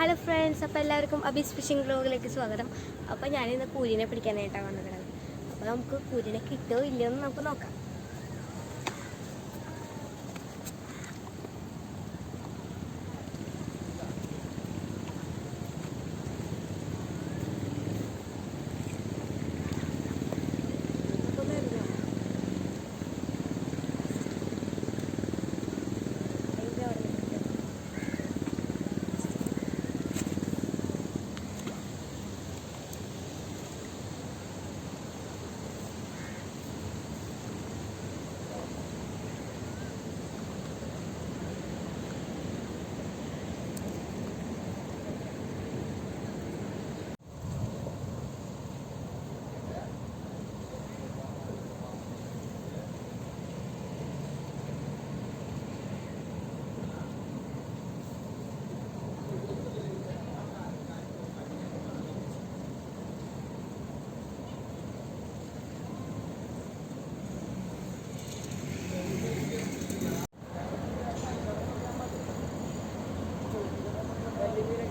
Hello friends അപ്പോൾ എല്ലാവർക്കും അബീസ് phishing ബ്ലോഗിലേക്ക് സ്വാഗതം. അപ്പോൾ ഞാനിന്ന് കൂരിനെ പിടിക്കാനായിട്ടാണ് വന്നിട്ടുള്ളത് അപ്പോൾ നമുക്ക് കൂരിനെ കിട്ടുമോ ഇല്ലയോ എന്ന് നമുക്ക് നോക്കാം.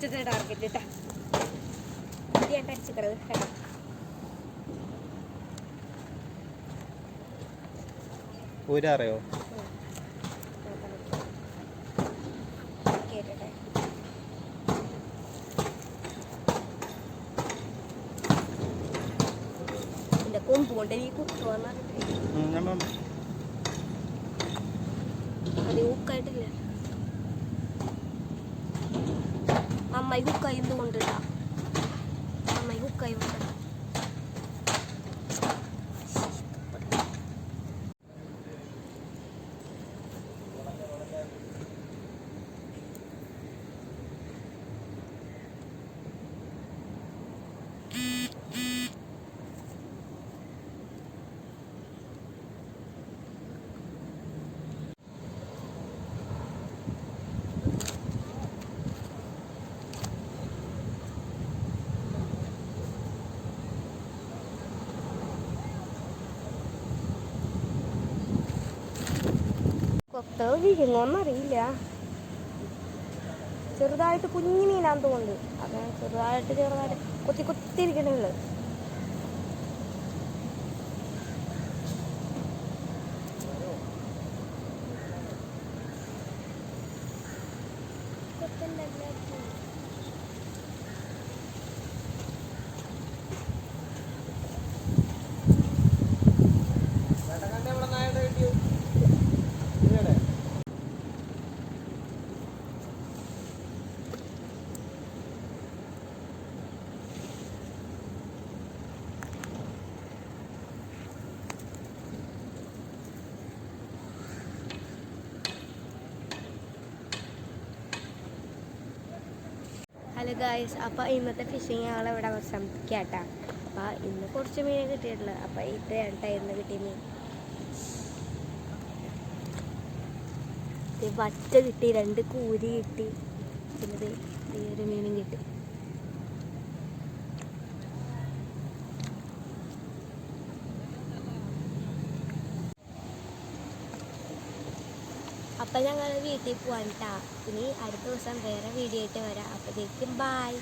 ഫസ്റ്റത്തെ ടാർഗറ്റ് കേട്ടാ ഞാൻ അടിച്ചിക്കണത് കേട്ടോ. ഊരറിയോ? കൊമ്പ് കൊണ്ട് നീ കുത്തുവന്ന അത് ನಮ್ಮ ಐಗು ಕೈಯಿಂದ ಉಂಡ್ರಿಲ್ಲ ನಮ್ಮ ಐಗು ಕೈ ಉಂಡ್ರಿ കൊത്ത വിഴുങ്ങോന്നറിയില്ല ചെറുതായിട്ട് കുഞ്ഞു മീനാന്ന് തോന്നുന്നു അതെ ചെറുതായിട്ട് ചെറുതായിട്ട് കൊത്തി കൊത്തി ഇരിക്കണുള്ളു ഹലോ ഗായ്സ് അപ്പോൾ ഇന്നത്തെ ഫിഷിങ് ഞങ്ങൾ ഇവിടെ അവസാനിപ്പിക്കുക കേട്ടോ അപ്പോൾ ഇന്ന് കുറച്ച് മീനെ കിട്ടിയിട്ടുള്ളൂ അപ്പോൾ ഇത് രണ്ടായിരുന്നു കിട്ടിയ മീൻ. വറ്റ കിട്ടി രണ്ട് കൂരി കിട്ടി. പിന്നെ ഈ ഒരു മീനും കിട്ടി. അപ്പം ഞങ്ങൾ വീട്ടിൽ പോവാൻ കേട്ടോ ഇനി അടുത്ത ദിവസം വേറെ വീഡിയോ ആയിട്ട് വരാം. അപ്പോഴത്തേക്കും ബായ്